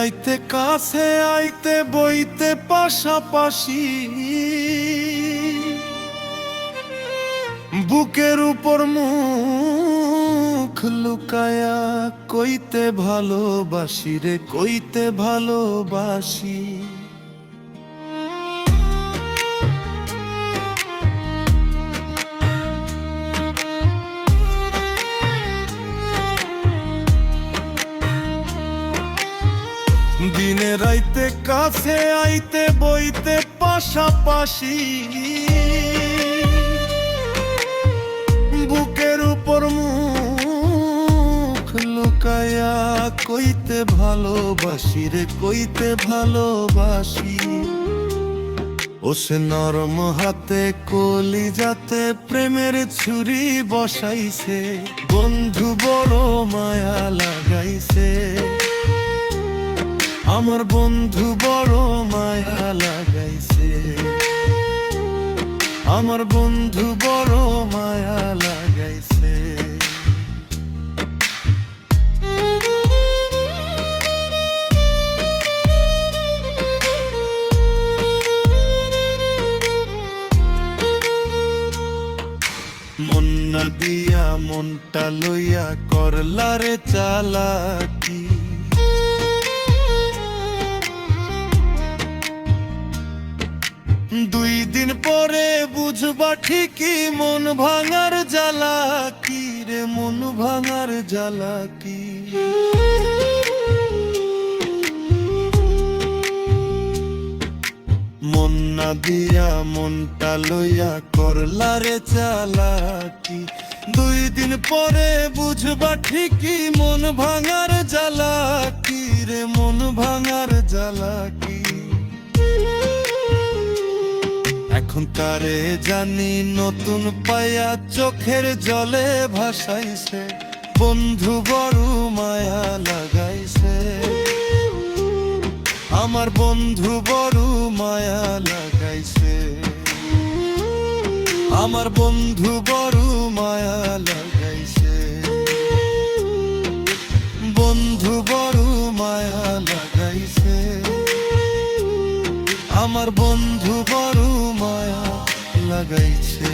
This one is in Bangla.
রাইতে কাছে আইতে বইতে পাশাপাশি বুকের উপর মুখ লুকায়া কইতে ভালোবাসি রে কইতে ভালোবাসি। রাইতে কাছে আইতে বইতে পাশাপাশি বুকের উপর মুখ লুকায়া কইতে ভালোবাসি রে, কইতে ভালোবাসি। ও সে নরম হাতে কলি যাতে প্রেমের ছুরি বসাইছে, বন্ধু বড় মায়া লাগাইছে। আমার বন্ধু বড় মায়া লাগাইছে। আমার বন্ধু বড় মায়া লাগাইছে। মন দিয়া মনটা লইয়া করলারে চালাকি। বুঝবা ঠিকই, মন ভাঙার জ্বালা কি রে? মন ভাঙার জ্বালা কি? মন না দিয়া মনটা লইয়া করলা রে চালাকি। দুই দিন পরে বুঝবা ঠিকই, মন ভাঙার জ্বালা কি রে? মন ভাঙার জ্বালা এখন তারে জানি নতুন পায়া চোখের জলে ভাসাইছে। বন্ধু বড় মায়া লাগাইছে। আমার বন্ধু বড় মায়া লাগাইছে। আমার বন্ধু বড় মায়া লাগাইছে। বড় মায়া লাগাইছে।